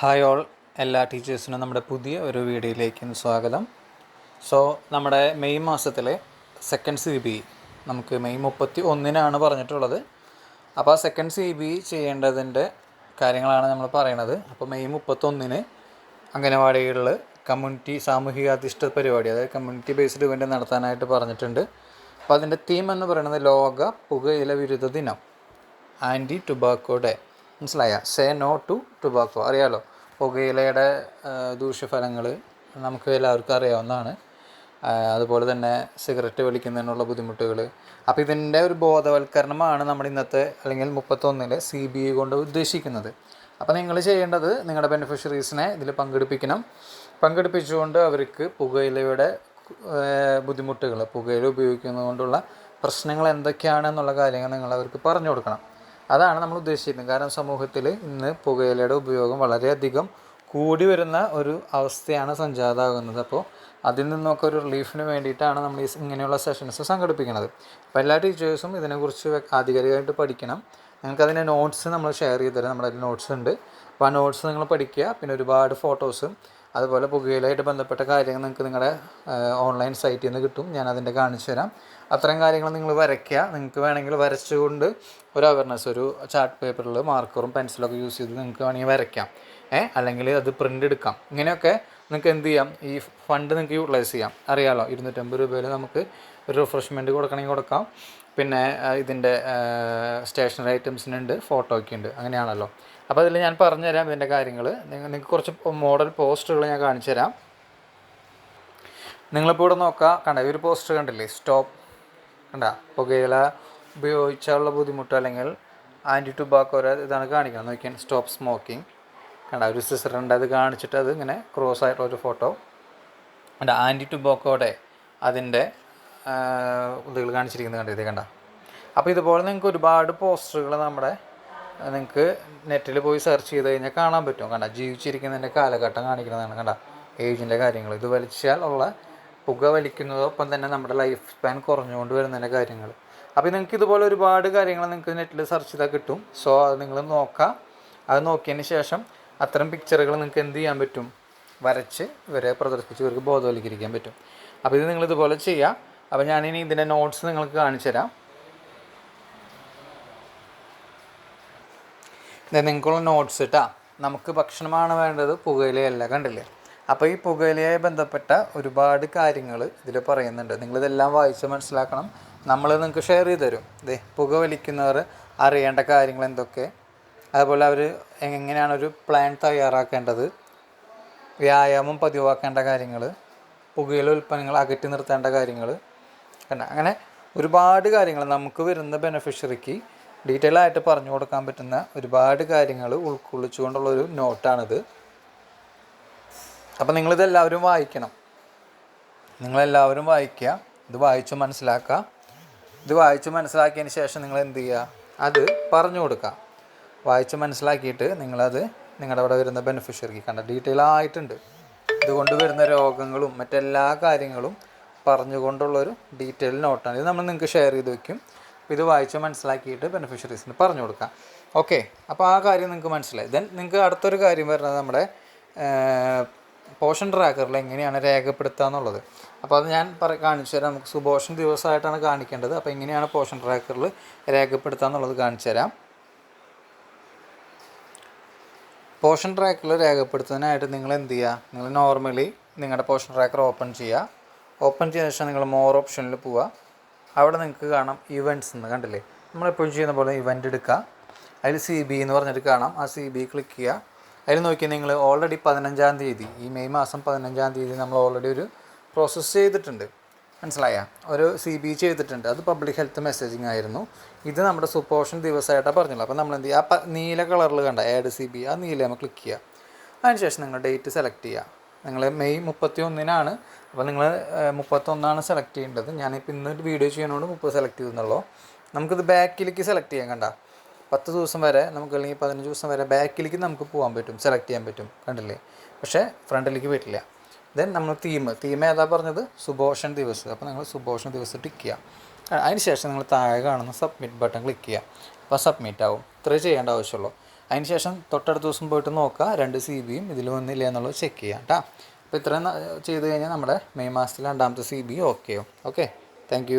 Hi all എല്ലാ ടീച്ചേഴ്സിനും നമ്മുടെ പുതിയ ഒരു വീഡിയോയിലേക്ക് സ്വാഗതം. സോ നമ്മുടെ മെയ് മാസത്തിലെ സെക്കൻഡ് സി ബി നമുക്ക് മെയ് മുപ്പത്തി ഒന്നിനാണ് പറഞ്ഞിട്ടുള്ളത്. അപ്പോൾ ആ സെക്കൻഡ് സി ബി ചെയ്യേണ്ടതിന്റെ കാര്യങ്ങളാണ് നമ്മൾ പറയണത്. അപ്പോൾ മെയ് മുപ്പത്തൊന്നിന് അംഗനവാടികളിൽ കമ്മ്യൂണിറ്റി സാമൂഹികാധിഷ്ഠിത പരിപാടി അതായത് കമ്മ്യൂണിറ്റി ബേസ്ഡ് ഇവന്റ് നടത്താനായിട്ട് പറഞ്ഞിട്ടുണ്ട്. അപ്പോൾ അതിന്റെ തീം എന്ന് പറയുന്നത് ലോക പുകയില വിരുദ്ധ ദിനം ആന്റി ടുബാക്കോ ഡേ. മനസ്സിലായ? സേ നോ ടു ടുബാക്കോ അറിയാലോ? പുകയിലയുടെ ദൂഷ്യഫലങ്ങൾ നമുക്ക് എല്ലാവർക്കും അറിയാവുന്നതാണ്. അതുപോലെ തന്നെ സിഗരറ്റ് വലിക്കുന്നതിനുള്ള ബുദ്ധിമുട്ടുകൾ അപ്പോൾ ഇതിന്റെ ഒരു ബോധവൽക്കരണമാണ് നമ്മുടെ ഇന്നത്തെ അല്ലെങ്കിൽ മുപ്പത്തൊന്നിലെ സി ബി ഐ കൊണ്ട് ഉദ്ദേശിക്കുന്നത്. അപ്പോൾ നിങ്ങൾ ചെയ്യേണ്ടത് നിങ്ങളുടെ ബെനിഫിഷ്യറീസിനെ ഇതിൽ പങ്കെടുപ്പിക്കണം. പങ്കെടുപ്പിച്ചുകൊണ്ട് അവർക്ക് പുകയിലയുടെ ബുദ്ധിമുട്ടുകൾ പുകയില ഉപയോഗിക്കുന്നതുകൊണ്ടുള്ള പ്രശ്നങ്ങൾ എന്തൊക്കെയാണെന്നുള്ള കാര്യങ്ങൾ നിങ്ങൾ അവർക്ക് പറഞ്ഞു കൊടുക്കണം. അതാണ് നമ്മൾ ഉദ്ദേശിക്കുന്നത്. കാരണം സമൂഹത്തിൽ ഇന്ന് പുകയിലയുടെ ഉപയോഗം വളരെയധികം കൂടി വരുന്ന ഒരു അവസ്ഥയാണ് സംജാതാകുന്നത്. അപ്പോൾ അതിൽ നിന്നൊക്കെ ഒരു റിലീഫിന് വേണ്ടിയിട്ടാണ് നമ്മൾ ഈ ഇങ്ങനെയുള്ള സെഷൻസ് സംഘടിപ്പിക്കുന്നത്. അപ്പോൾ എല്ലാ ടീച്ചേഴ്സും ഇതിനെക്കുറിച്ച് ആധികാരികമായിട്ട് പഠിക്കണം. നിങ്ങൾക്ക് അതിന്റെ നോട്ട്സ് നമ്മൾ ഷെയർ ചെയ്ത് തരാം നമ്മുടെ നോട്ട്സ് ഉണ്ട്. അപ്പോൾ ആ നോട്ട്സ് നിങ്ങൾ പഠിക്കുക. പിന്നെ ഒരുപാട് ഫോട്ടോസും അതുപോലെ പുകയിലായിട്ട് ബന്ധപ്പെട്ട കാര്യങ്ങൾ നിങ്ങൾക്ക് നിങ്ങളുടെ ഓൺലൈൻ സൈറ്റിൽ നിന്ന് കിട്ടും. ഞാൻ അതിന്റെ കാണിച്ചു തരാം. അത്തരം കാര്യങ്ങൾ നിങ്ങൾ വരയ്ക്കുക. നിങ്ങൾക്ക് വേണമെങ്കിൽ വരച്ചുകൊണ്ട് ഒരു അവയർനെസ് ഒരു ചാർട്ട് പേപ്പറിൽ മാർക്കറും പെൻസിലൊക്കെ യൂസ് ചെയ്ത് നിങ്ങൾക്ക് വേണമെങ്കിൽ വരയ്ക്കാം. ഏ അല്ലെങ്കിൽ അത് പ്രിന്റ് എടുക്കാം. ഇങ്ങനെയൊക്കെ നിങ്ങൾക്ക് എന്ത് ചെയ്യാം? ഈ ഫണ്ട് നിങ്ങൾക്ക് യൂട്ടിലൈസ് ചെയ്യാം. അറിയാമല്ലോ ഇരുന്നൂറ്റമ്പത് രൂപയിൽ നമുക്ക് ഒരു റിഫ്രഷ്മെന്റ് കൊടുക്കണമെങ്കിൽ കൊടുക്കാം. പിന്നെ ഇതിന്റെ സ്റ്റേഷനറി ഐറ്റംസിനുണ്ട് ഫോട്ടോയ്ക്കുണ്ട് അങ്ങനെയാണല്ലോ. അപ്പോൾ അതിൽ ഞാൻ പറഞ്ഞുതരാം ഇതിന്റെ കാര്യങ്ങൾ നിങ്ങൾക്ക് കുറച്ച് മോഡൽ പോസ്റ്ററുകൾ ഞാൻ കാണിച്ചു തരാം നിങ്ങളിപ്പോൾ ഇവിടെ നോക്കുക കണ്ട? ഒരു പോസ്റ്റർ കണ്ടില്ലേ? സ്റ്റോപ്പ് കണ്ട? പുകയില ഉപയോഗിച്ചാലുള്ള ബുദ്ധിമുട്ട് അല്ലെങ്കിൽ ആന്റി ടുബാക്കോ ഇതാണ് കാണിക്കുന്നത് നോക്കിയാൽ സ്റ്റോപ്പ് സ്മോക്കിംഗ് കണ്ട? ഒരു സിസ്റ്ററുണ്ട് അത് കാണിച്ചിട്ട് അത് ഇങ്ങനെ ക്രോസ് ആയിട്ടുള്ള ഒരു ഫോട്ടോ കണ്ട? ആന്റി ടുബാക്കോടെ അതിന്റെ ഇതുകൾ കാണിച്ചിരിക്കുന്നത് കണ്ടത് കണ്ട? അപ്പോൾ ഇതുപോലെ നിങ്ങൾക്ക് ഒരുപാട് പോസ്റ്ററുകൾ നമ്മുടെ നിങ്ങൾക്ക് നെറ്റിൽ പോയി സെർച്ച് ചെയ്ത് കഴിഞ്ഞാൽ കാണാൻ പറ്റും. കണ്ട ജീവിച്ചിരിക്കുന്നതിന്റെ കാലഘട്ടം കാണിക്കുന്നതാണ് കണ്ട. ഏജിന്റെ കാര്യങ്ങൾ. ഇത് വലിച്ചാൽ ഉള്ള പുക വലിക്കുന്നതോടൊപ്പം തന്നെ നമ്മുടെ ലൈഫ് സ്പാൻ കുറഞ്ഞുകൊണ്ട് വരുന്നതിന്റെ കാര്യങ്ങൾ. അപ്പോൾ നിങ്ങൾക്ക് ഇതുപോലെ ഒരുപാട് കാര്യങ്ങൾ നിങ്ങൾക്ക് നെറ്റിൽ സെർച്ച് ചെയ്താൽ കിട്ടും. സോ അത് നിങ്ങൾ നോക്കാം. അത് നോക്കിയതിന് ശേഷം അത്തരം പിക്ചറുകൾ നിങ്ങൾക്ക് എന്ത് ചെയ്യാൻ പറ്റും? വരച്ച് ഇവരെ പ്രദർശിപ്പിച്ച് ഇവർക്ക് ബോധവൽക്കരിക്കാൻ പറ്റും. അപ്പോൾ ഇത് നിങ്ങൾ ഇതുപോലെ ചെയ്യാം. അപ്പോൾ ഞാനിനി ഇതിന്റെ നോട്ട്സ് നിങ്ങൾക്ക് കാണിച്ചു തരാം നിങ്ങൾക്കുള്ള നോട്ട്സ് ഇട്ടാ. നമുക്ക് ഭക്ഷണമാണ് വേണ്ടത് പുകയിലയല്ല കണ്ടില്ലേ? അപ്പോൾ ഈ പുകയിലയായി ബന്ധപ്പെട്ട ഒരുപാട് കാര്യങ്ങൾ ഇതിൽ പറയുന്നുണ്ട്. നിങ്ങളിതെല്ലാം വായിച്ച് മനസ്സിലാക്കണം. നമ്മൾ നിങ്ങൾക്ക് ഷെയർ ചെയ്ത് തരും. ഇതേ പുക വലിക്കുന്നവർ അറിയേണ്ട കാര്യങ്ങൾ എന്തൊക്കെ? അതുപോലെ അവർ എങ്ങനെയാണ് ഒരു പ്ലാൻ തയ്യാറാക്കേണ്ടത്? വ്യായാമം പതിവാക്കേണ്ട കാര്യങ്ങൾ പുകയില ഉൽപ്പന്നങ്ങൾ അകറ്റി നിർത്തേണ്ട കാര്യങ്ങൾ അങ്ങനെ ഒരുപാട് കാര്യങ്ങൾ നമുക്ക് വരുന്ന ബെനഫിഷ്യറിക്ക് ഡീറ്റെയിൽ ആയിട്ട് പറഞ്ഞു കൊടുക്കാൻ പറ്റുന്ന ഒരുപാട് കാര്യങ്ങൾ ഉൾക്കൊള്ളിച്ചുകൊണ്ടുള്ളൊരു നോട്ടാണിത് അപ്പം നിങ്ങളിതെല്ലാവരും വായിക്കണം. നിങ്ങളെല്ലാവരും വായിക്കുക. ഇത് വായിച്ചു മനസ്സിലാക്കുക. ഇത് വായിച്ചു മനസ്സിലാക്കിയതിന് ശേഷം നിങ്ങൾ എന്ത് ചെയ്യുക? അത് പറഞ്ഞു കൊടുക്കുക. വായിച്ച് മനസ്സിലാക്കിയിട്ട് നിങ്ങളത് നിങ്ങളുടെ അവിടെ വരുന്ന ബെനിഫിഷ്യറിക്ക് കണ്ട ഡീറ്റെയിൽ ആയിട്ടുണ്ട്. ഇതുകൊണ്ട് വരുന്ന രോഗങ്ങളും മറ്റെല്ലാ കാര്യങ്ങളും പറഞ്ഞുകൊണ്ടുള്ളൊരു ഡീറ്റെയിൽ നോട്ടാണ് ഇത് നമ്മൾ നിങ്ങൾക്ക് ഷെയർ ചെയ്ത് അപ്പോൾ ഇത് വായിച്ച് മനസ്സിലാക്കിയിട്ട് ബെനിഫിഷ്യറീസിന് പറഞ്ഞു കൊടുക്കാം. ഓക്കെ അപ്പോൾ ആ കാര്യം നിങ്ങൾക്ക് മനസ്സിലായി. ദെൻ നിങ്ങൾക്ക് അടുത്തൊരു കാര്യം വരുന്നത് നമ്മുടെ പോഷൻ ട്രാക്കറിൽ എങ്ങനെയാണ് രേഖപ്പെടുത്തുക എന്നുള്ളത്. അപ്പോൾ അത് ഞാൻ പറ കാണിച്ചു തരാം. നമുക്ക് സുപോഷൻ ദിവസമായിട്ടാണ് കാണിക്കേണ്ടത്. അപ്പോൾ എങ്ങനെയാണ് പോഷൻ ട്രാക്കറിൽ രേഖപ്പെടുത്തുക എന്നുള്ളത് കാണിച്ചു തരാം. പോഷൻ ട്രാക്കറിൽ രേഖപ്പെടുത്തുന്നതിനായിട്ട് നിങ്ങൾ എന്ത് ചെയ്യുക? നിങ്ങൾ നോർമലി നിങ്ങളുടെ പോഷൻ ട്രാക്കർ ഓപ്പൺ ചെയ്യുക. ഓപ്പൺ ചെയ്ത ശേഷം നിങ്ങൾ മോർ ഓപ്ഷനിൽ പോവുക. അവിടെ നിങ്ങൾക്ക് കാണാം ഇവന്റ്സ് എന്ന്. കണ്ടില്ലേ? നമ്മളെപ്പോഴും ചെയ്യുന്ന പോലെ ഇവന്റ് എടുക്കുക. അതിൽ സി ബി എന്ന് പറഞ്ഞിട്ട് കാണാം. ആ സി ബി ക്ലിക്ക് ചെയ്യുക. അതിൽ നോക്കി നിങ്ങൾ ഓൾറെഡി പതിനഞ്ചാം തീയതി ഈ മെയ് മാസം പതിനഞ്ചാം തീയതി നമ്മൾ ഓൾറെഡി ഒരു പ്രോസസ്സ് ചെയ്തിട്ടുണ്ട്. മനസ്സിലായ? ഒരു സി ബി ചെയ്തിട്ടുണ്ട്. അത് പബ്ലിക് ഹെൽത്ത് മെസ്സേജിങ് ആയിരുന്നു. ഇത് നമ്മുടെ സുപ്പോഷൻ ദിവസമായിട്ടാണ് പറഞ്ഞുള്ളൂ അപ്പോൾ നമ്മൾ എന്ത് ചെയ്യുക? ആ നീല കളറിൽ കണ്ട ആഡ് സി ബി ആ നീല നമ്മൾ ക്ലിക്ക് ചെയ്യുക. അതിനുശേഷം നിങ്ങൾ ഡേറ്റ് സെലക്ട് ചെയ്യുക. നിങ്ങൾ മെയ് മുപ്പത്തി ഒന്നിനാണ് അപ്പോൾ നിങ്ങൾ മുപ്പത്തൊന്നാണ് സെലക്ട് ചെയ്യേണ്ടത്. ഞാനിപ്പോൾ ഇന്നൊരു വീഡിയോ ചെയ്യുന്നതുകൊണ്ട് മുപ്പത് സെലക്ട് ചെയ്തെന്നുള്ളൂ. നമുക്കിത് ബാക്കിലേക്ക് സെലക്ട് ചെയ്യാൻ കണ്ട. പത്ത് ദിവസം വരെ നമുക്ക് അല്ലെങ്കിൽ പതിനഞ്ച് ദിവസം വരെ ബാക്കിലേക്ക് നമുക്ക് പോകാൻ പറ്റും സെലക്ട് ചെയ്യാൻ പറ്റും. കണ്ടില്ലേ? പക്ഷേ ഫ്രണ്ടിലേക്ക് പറ്റില്ല ദെൻ നമ്മൾ തീം തീം ഏതാ പറഞ്ഞത്? സുഭോഷൻ ദിവസ്. അപ്പോൾ നിങ്ങൾ സുഭോഷൻ ദിവസം ടിക്ക് ചെയ്യുക അതിന് ശേഷം നിങ്ങൾ താഴെ കാണുന്ന സബ്മിറ്റ് ബട്ടൺ ക്ലിക്ക് ചെയ്യുക അപ്പോൾ സബ്മിറ്റ് ആവും. ഇത്രേ ചെയ്യേണ്ട ആവശ്യമുള്ളൂ. അതിന് ശേഷം തൊട്ടടുത്ത ദിവസം പോയിട്ട് നോക്കുക. രണ്ട് സി ബിയും ഇതിൽ വന്നില്ല എന്നുള്ളത് ചെക്ക് ചെയ്യാം കേട്ടോ അപ്പോൾ ഇത്രയും ചെയ്ത് കഴിഞ്ഞാൽ നമ്മുടെ മെയ് മാസത്തിലെ രണ്ടാമത്തെ സി ബി ഓക്കെ ആവും ഓക്കെ താങ്ക്